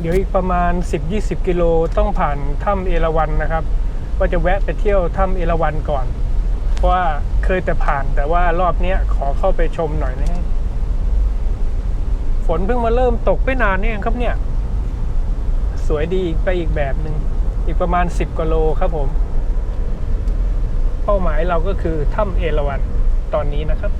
เดี๋ยวอีกประมาณ 10-20 กิโลต้องผ่านถ้ำเอราวัณนะครับว่าจะแวะไปเที่ยวถ้ำเอราวัณก่อน เพราะว่าเคยแต่ผ่านแต่ว่ารอบนี้ขอเข้าไปชมหน่อยนะฝนเพิ่งมาเริ่มตกไม่นานนี่เองครับเนี่ย สวยดีไปอีกแบบหนึ่งอีกประมาณ 10กิโลครับผม เป้าหมายเราก็คือถ้ำเอราวัณตอนนี้นะครับ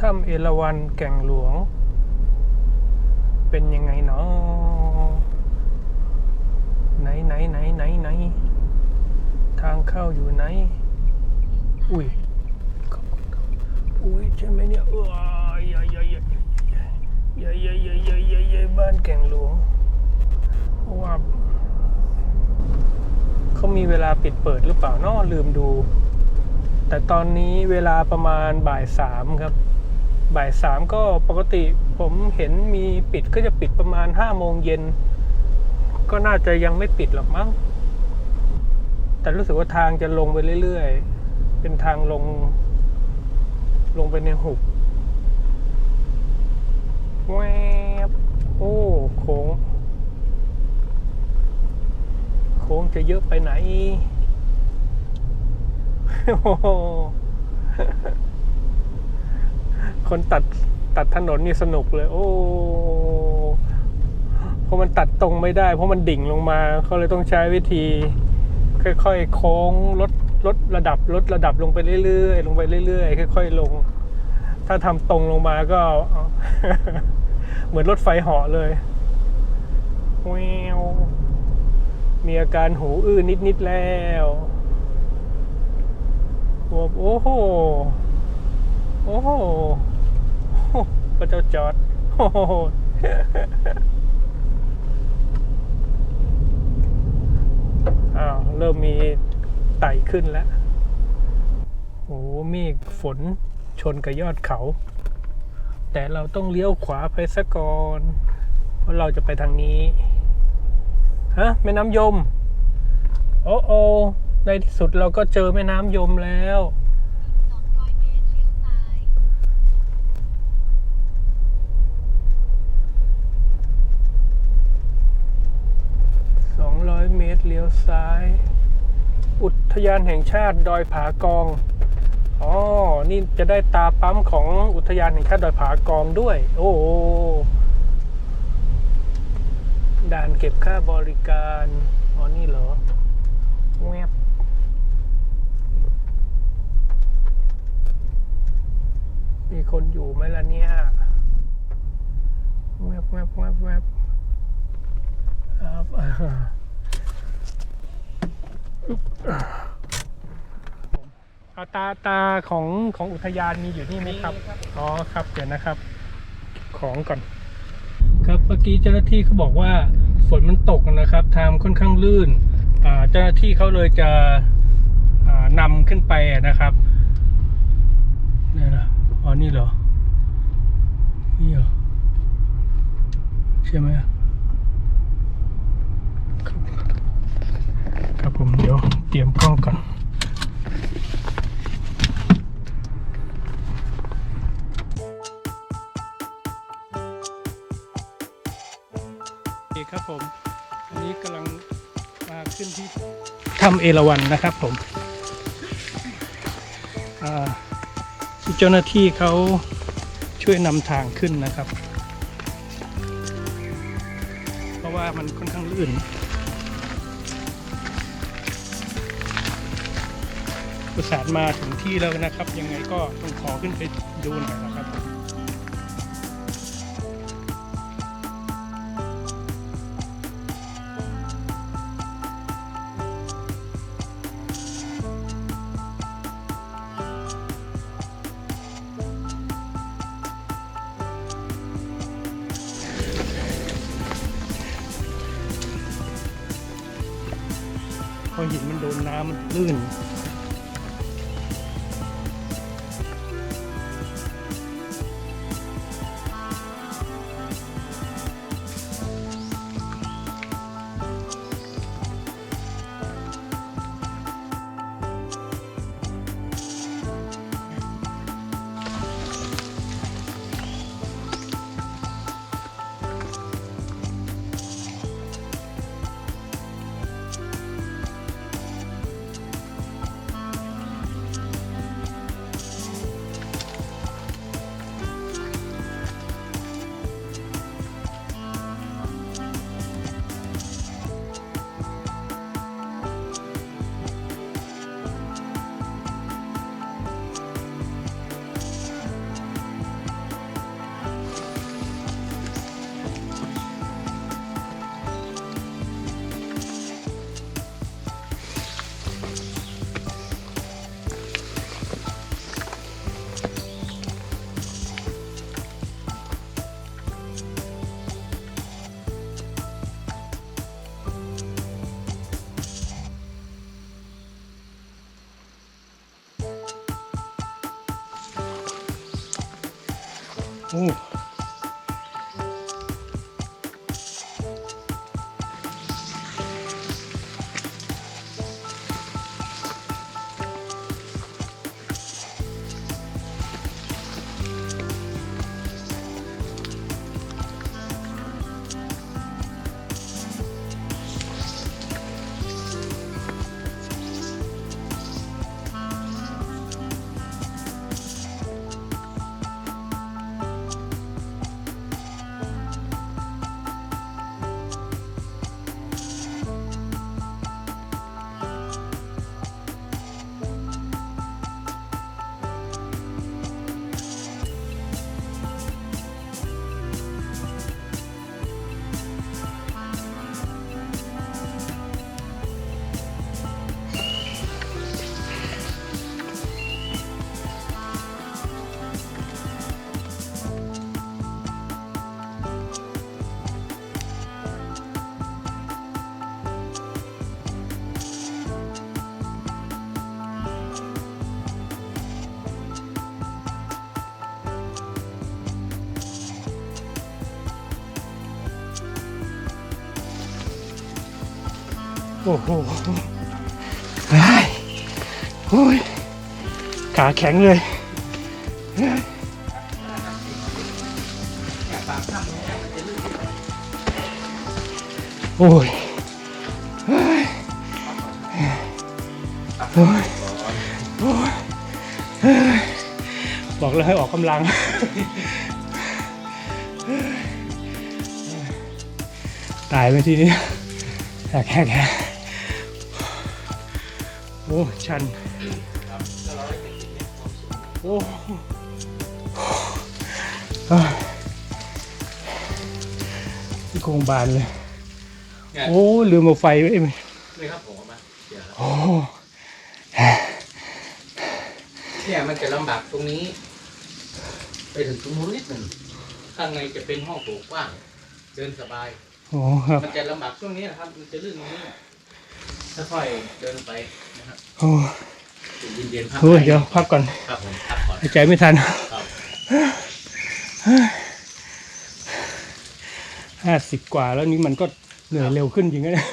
ถ้ำเอราวัณแก่งหลวง เป็นยังไงเนาะไหนไหนไหนไหนไหนทางเข้าอยู่ไหน อุ้ยอุ้ยใช่ไหมเนี่ยเออใหญ่ใหญ่ใหญ่ใหญ่ใหญ่ใหญ่ใหญ่ใหญ่ใหญ่บ้านแก่งหลวงเพราะว่าเขามีเวลาปิดเปิดหรือเปล่าเนาะลืมดู แต่ตอนนี้เวลาประมาณบ่ายสามครับ บ่ายสามก็ปกติผมเห็นมีปิดก็จะปิดประมาณห้าโมงเย็น ก็น่าจะยังไม่ปิดหรอกมั้ง แต่รู้สึกว่าทางจะลงไปเรื่อยๆ เป็นทางลง ลงไปในหุบแวบโอ้โค้ง โค้งจะเยอะไปไหน โอ้ คนตัดตัดถนนนี่สนุกเลย โอ้เพราะมันตัดตรงไม่ได้ เพราะมันดิ่งลงมาเขาเลยต้องใช้วิธี ค่อยๆโค้งลดลดระดับลดระดับลงไปเรื่อยๆลงไปเรื่อยๆค่อย ๆ ลง ถ้าทำตรงลงมาก็ เหมือนรถไฟเหาะเลยแววมีอาการหูอื้อนิดๆแล้วโอ้โห โอ้โห พระเจ้าจอดโอ้โหอ้าวเริ่มมีไต่ขึ้นแล้วโอ้เมฆฝนชนกับยอดเขา แต่เราต้องเลี้ยวขวาไปซะก่อนเพราะเราจะไปทางนี้ ฮะแม่น้ำยม โอ้โอในที่สุดเราก็เจอแม่น้ำยมแล้ว 200 เมตรเลี้ยวซ้าย 200 เมตรเลี้ยว ซ้าย อุทยานแห่งชาติดอยผากอง อ๋อ นี่จะได้ตาปั๊มของอุทยานแห่งชาติดอยผากองด้วย โอ้ด่านเก็บค่าบริการ อ๋อ นี่เหรอแวบมีคนอยู่ไหมล่ะเนี่ยแวบแวบแวบแวบครับ อาตาตาของของอุทยานมีอยู่นี่ไหมครับ อ๋อครับเดี๋ยวนะครับ ของก่อน ครับเมื่อกี้เจ้าหน้าที่เขาบอกว่าฝนมันตกนะครับ ทางค่อนข้างลื่นอ่าเจ้าหน้าที่เขาเลยจะอ่านำขึ้นไปอะนะครับนี่เหรออ๋อนี่เหรอนี่เหรอใช่ไหมครับครับ ผมเดี๋ยวเตรียมกล้องก่อนโอเคครับผม อันนี้กำลังมาขึ้นที่ถ้ำเอราวัณนะครับผมอ่าเจ้าหน้าที่เขาช่วยนำทางขึ้นนะครับ เพราะว่ามันค่อนข้างลื่น อุตส่าห์มาถึงที่แล้วนะครับ ยังไงก็ต้องขอขึ้นไปดูหน่อยนะครับพอหินมันโดนน้ำมันลื่น โอ้โหเฮ้ยโอ้ยขาแข็งเลยโอ้ยโอ้ยโอ้ยบอกแล้วให้ออกกำลังตายไปทีนี้แค่แค่ อ้ชัน โอ้ที่โครงบานเลย โอ้ลืมเอาไฟไว้ไหมนี่ครับผมมาโอ้เนี่ยมันจะลำบากตรงนี้ ไปถึงตรงนู้นนิดหนึ่งข้างในจะเป็นห้องโถงกว้าง เดินสบายโหครับมันจะลำบากช่วงนี้นะครับ มันจะลื่นตรงนี้ค่อยๆเดินไป โอ้เย็นๆพักโอ้ยเดี๋ยวพักก่อนครับผมพักก่อนหายใจไม่ทันครับห้าสิบกว่าแล้วนี้มันก็เหนื่อยเร็วขึ้นจริงนะเนี่ย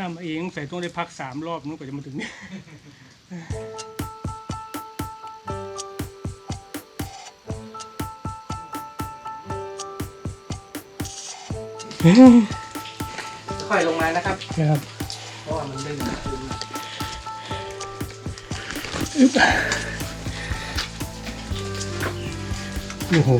ข้ามมาเองใส่ต้องได้พักสามรอบนู้นกว่าจะมาถึงนี่ค่อยลงมานะครับนะครับ เพราะว่ามันลื่นขึ้นโอ้โห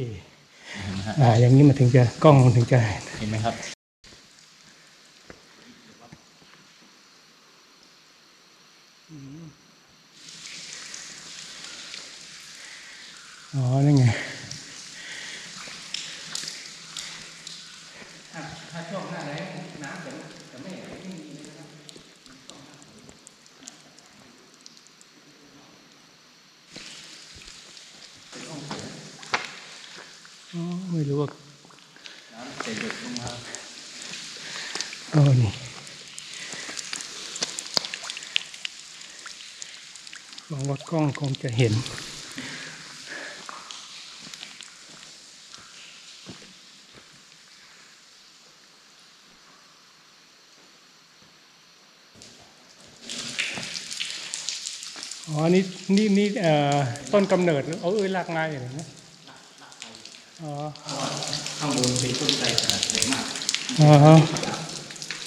โอเคอ่าอย่างนี้มันถึงจะกล้องมันถึงจะเห็นไหมครับอ๋อนั่นไง ถ้าช่วงหน้าแล้งน้ำจะจะไม่ไหลไม่มีนะครับ อ๋อ ไม่รู้ว่า น้ำเต็ จะหยุดลงมา โอ้นี่หวังว่า กล้องคงจะเห็น อ๋อ นี่นี่นี่เอ่อต้นกำเนิดเอาเอ้ยรากไม้อะไรนะอ๋อข้างบนเป็นต้นไทรขนาดเล็กมากอ๋อ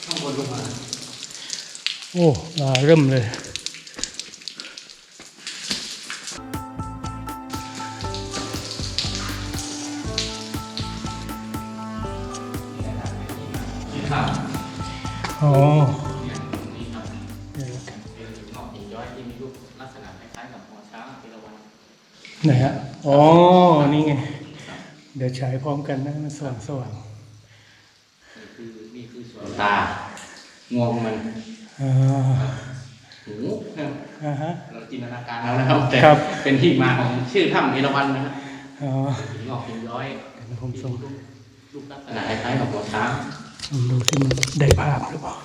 ข้างบนลงมา โอ้มาเริ่มเลย วัณไหนฮะ อ๋อ นี่ไง เดี๋ยวฉายพร้อมกันนะ มันสว่างสว่างนี่คือนี่คือส่วนตางวงมันอ่าหูอ่าฮะเราจินตนาการเอานะครับ แต่ครับเป็นที่มาของชื่อถ้ำเอราวัณนะครับอ๋อหินงอกหินย้อยเดี๋ยวผมส่งรูปลักษณะคล้ายๆกับหัวช้างผม ดูที่มันได้ภาพหรือเปล่า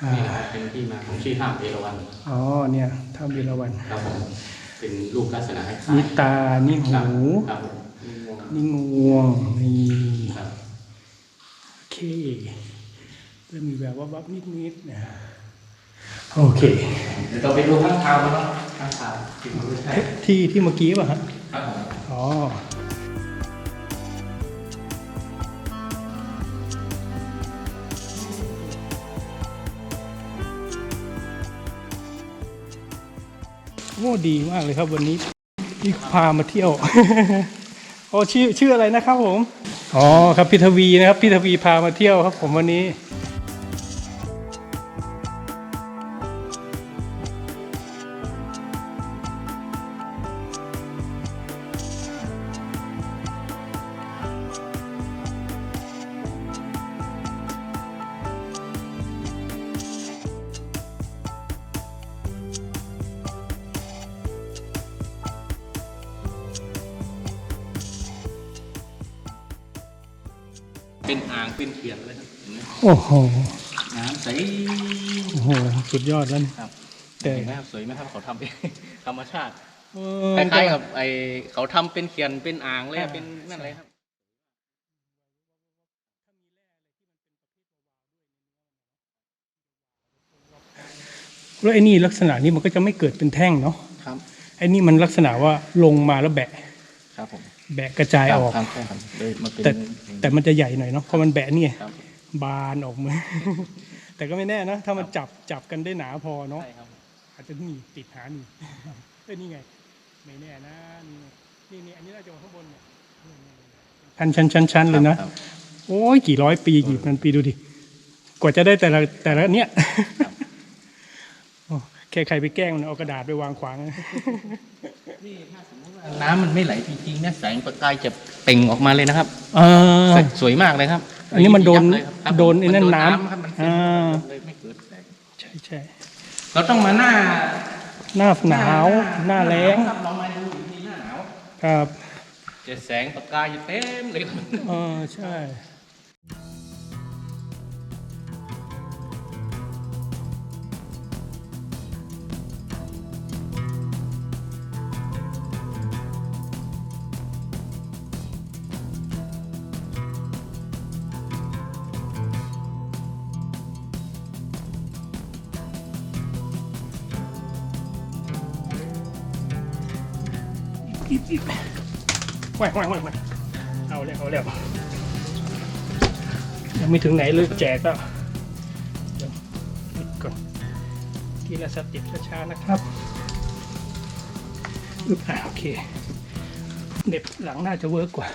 อ่านี่นะครับเป็นที่มาของชื่อถ้ำเอราวัณอ๋อเนี่ยถ้าวีรวันครับผมเป็นรูปลักษณะคล้ายๆนี่ตา นี่ครับหูครับผมงวงนี่งวง นี่ครับโอเคเริ่มมีแบบว่าวับนิดๆนะโอเคเดี๋ยวเราไปดูข้างคาวกันเนาะข้างคาวที่มันไม่ใช่ที่ที่เมื่อกี้ป่ะฮะครับผมอ๋อ อ้ดีมากเลยครับวันนี้ที่พามาเที่ยวโอ้ชื่อชื่ออะไรนะครับผม อ๋อครับพี่ทวีนะครับพี่ทวีพามาเที่ยวครับผมวันนี้ สุดยอดแล้วนี่ครับ แต่เห็นไหมครับสวยไหมครับเขาทำเป็นธรรมชาติเอคอล้ายๆกับไอเขาทำเป็นเขื่อนเป็นอ่างเลยอะอ่าเป็นนั่นเลยครับ แล้วไอ้นี่ลักษณะนี้มันก็จะไม่เกิดเป็นแท่งเนาะครับ ไอ้นี่มันลักษณะว่าลงมาแล้วแบะ ครับผมแบะกระจายออก ครับใช่ครับเลยมาเป็นแต่แต่มันจะใหญ่หน่อยเนาะเพราะมันแบะนี่ไงครับ บานออกมา แต่ก็ไม่แน่นะ ถ้ามันจับจับกันได้หนาพอเนาะใช่ครับอาจจะหนีบติดหาหนีบเอ้ยนี่ไง ไม่แน่นะนี่ไงนี่นี่อันนี้น่าจะอยู่ข้างบนเนี่ยชันชันชันชันเลยนะครับโอ้ยกี่ร้อยปีกี่พันปีดูดิกว่าจะได้แต่ละแต่ละเนี้ยโอ้แค่ใครไปแกล้งมันเอากระดาษไปวางขวางนะนี่ถ้าสมมติว่าน้ำมันไม่ไหลจริงๆเนี่ยแสงประกายจะเปล่งออกมาเลยนะครับอ่าสวยมากเลยครับ อันนี้มันโดนยับเลยครับโดนไอ้นั่นมัน้ำครับมันอ่าเลยไม่เกิดแสงใช่ใช่เราต้องมาหน้าหน้าหนาวหน้าแล้งครับเรามาดูอีกทีหน้าหนาวครับจะแสงประกายจะเต็มเลยครับเออใช่ อีบอีบแหวกแหวกแหวกแหวเอาแล้วเอาแล้วยังไม่ถึงไหนเลยแจกแล้วเดี๋ยวก่อนทีละสเต็ปช้าๆนะครับอึบอะโอเคเด็บหลังน่าจะเวิร์กกว่า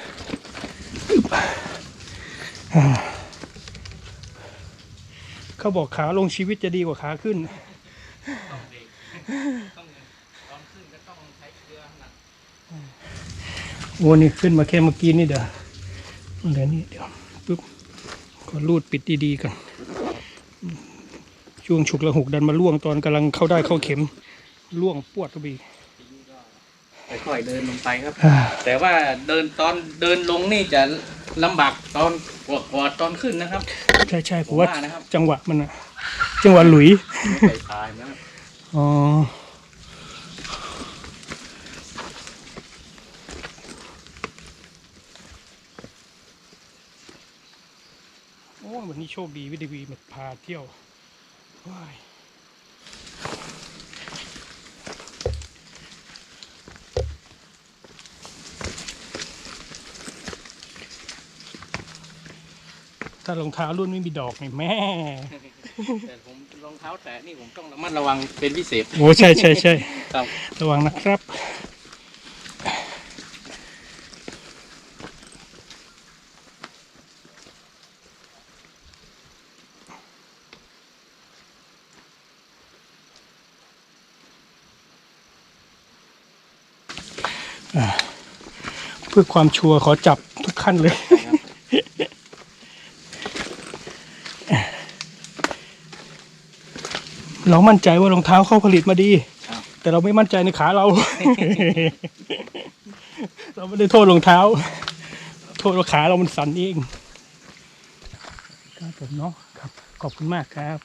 อึบอ่าเขาบอกขาลงชีวิตจะดีกว่าขาขึ้น ต้องเบรกต้องตอนขึ้นก็ต้องใช้เกลือหนัก โอ้นี่ขึ้นมาแค่เมื่อกี้นี่เดี๋ยวเดี๋ยวนี้เดี๋ยวปุ๊บก็รูดปิดดีๆก่อนช่วงฉุกละหุกดันมาล่วงตอนกำลังเข้าได้เข้าเข็มล่วงปวดก็บีค่อยๆเดินลงไปครับอ่าแต่ว่าเดินตอนเดินลงนี่จะลำบากตอนกวดกวาดตอนขึ้นนะครับ ใช่ใช่ผผมมว่าว่านะครับจังหวะมันอะจังหวะหลุยไม่ใส่ตายนะครับอ๋อ โอ้ยวันนี้โชคดีวิดีวีมาพาเที่ยวว้ายถ้ารองเท้ารุ่นไม่มีดอกนี่แม่ แต่ผมรองเท้าแตะนี่ผมต้องระมัดระวังเป็นพิเศษ โอ้ใช่ใช่ใช่ครับ ระวังนะครับ เพื่อความชัวร์ขอจับทุกขั้นเลย เรามั่นใจว่ารองเท้าเขาผลิตมาดีครับแต่เราไม่มั่นใจในขาเรา เราไม่ได้โทษรองเท้า โทษว่าขาเรามันสั่นเองครับผมเนาะครับ ขอบคุณมากครับ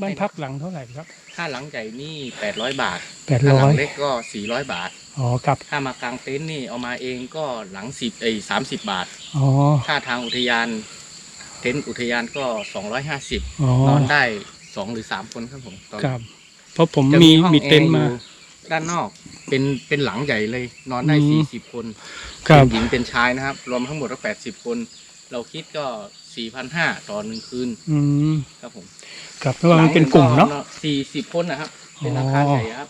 บ้านพักหลังเท่าไหร่ครับ ค่าหลังใหญ่นี่แปดร้อยบาทแปดถ้าร้หอลัยงเล็กก็สี่ร้อยบาท อ๋อครับถ้ามากางเต็นท์นี่เอามาเองก็หลังสิบเอ้สามสิบบาท อ๋อค่าทางอุทยาน เต็นท์อุทยานก็สองร้อยห้าสิบอ๋อนอนได้สองหรือสามคนครับผมตอนครับเพราะผมจะมีห้องมีเต็นท์แอร์มาอยู่ด้านนอกเป็นเป็นหลังใหญ่เลย นอนได้อืมสี่สิบคนครัเป็บนหญิงเป็นชายนะครับ รวมทั้งหมดก็แปดสิบคน เราคิดก็ สี่พันห้าต่อหนึ่งคืนอืมครับผมครับเพราะว่ามันเป็นกลุ่มเนาะ สี่สิบคนนะครับ เป็นอ๋ออาคารใหญ่ครับ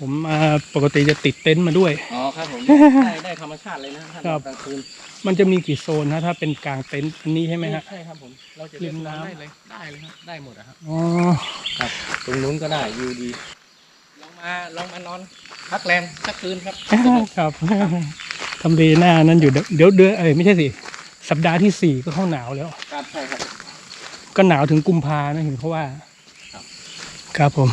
ผมมาปกติจะติดเต็นท์มาด้วย อ๋อครับผมได้ได้ธรรมชาติเลยนะครับครับกลางคืนมันจะมีกี่โซนฮะถ้าเป็นกลางเต็นท์อันนี้ใช่ไหมฮะ ใช่ครับผม เราจะริเล่นมน้ำน้ำ ได้เลย ได้เลยครับ ได้หมดอะครับ อ๋อครับ ตรงนู้นก็ได้ยูดี ลองมาลองมานอนพักแรมสักคืนครับ ครับทำเลหน้านั้นอยู่เดี๋ยวเดี๋ยวเดือนเอ้ยไม่ใช่สิ สัปดาห์ที่สี่ก็เข้าหนาวแล้ว ครับใช่ครับ ก็หนาวถึงกุมภานะเห็นเขาว่า ครับ ครับผม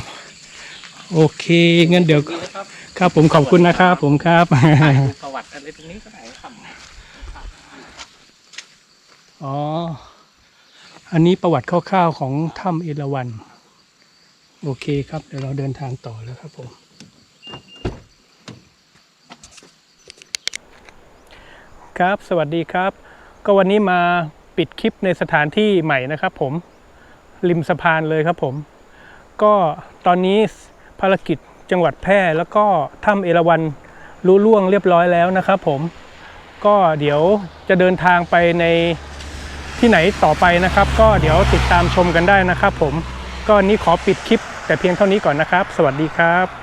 โอเคงั้นเดี๋ยว ดีนะครับครับผมขอบคุณนะครับผมครับ ถ่ายดูประวัติอะไรตรงนี้ก็ได้ครับอ๋อ อันนี้ประวัติคร่าวๆของถ้ำเอราวัณ โอเคครับ เดี๋ยวเราเดินทางต่อแล้วครับผม ครับ สวัสดีครับ ก็วันนี้มาปิดคลิปในสถานที่ใหม่นะครับผมริมสะพานเลยครับผม ก็ตอนนี้ภารกิจจังหวัดแพร่แล้วก็ถ้ำเอราวัณรู้ล่วงเรียบร้อยแล้วนะครับผมก็เดี๋ยวจะเดินทางไปในที่ไหนต่อไปนะครับ ก็เดี๋ยวติดตามชมกันได้นะครับผม ก็นี้ขอปิดคลิปแต่เพียงเท่านี้ก่อนนะครับ สวัสดีครับ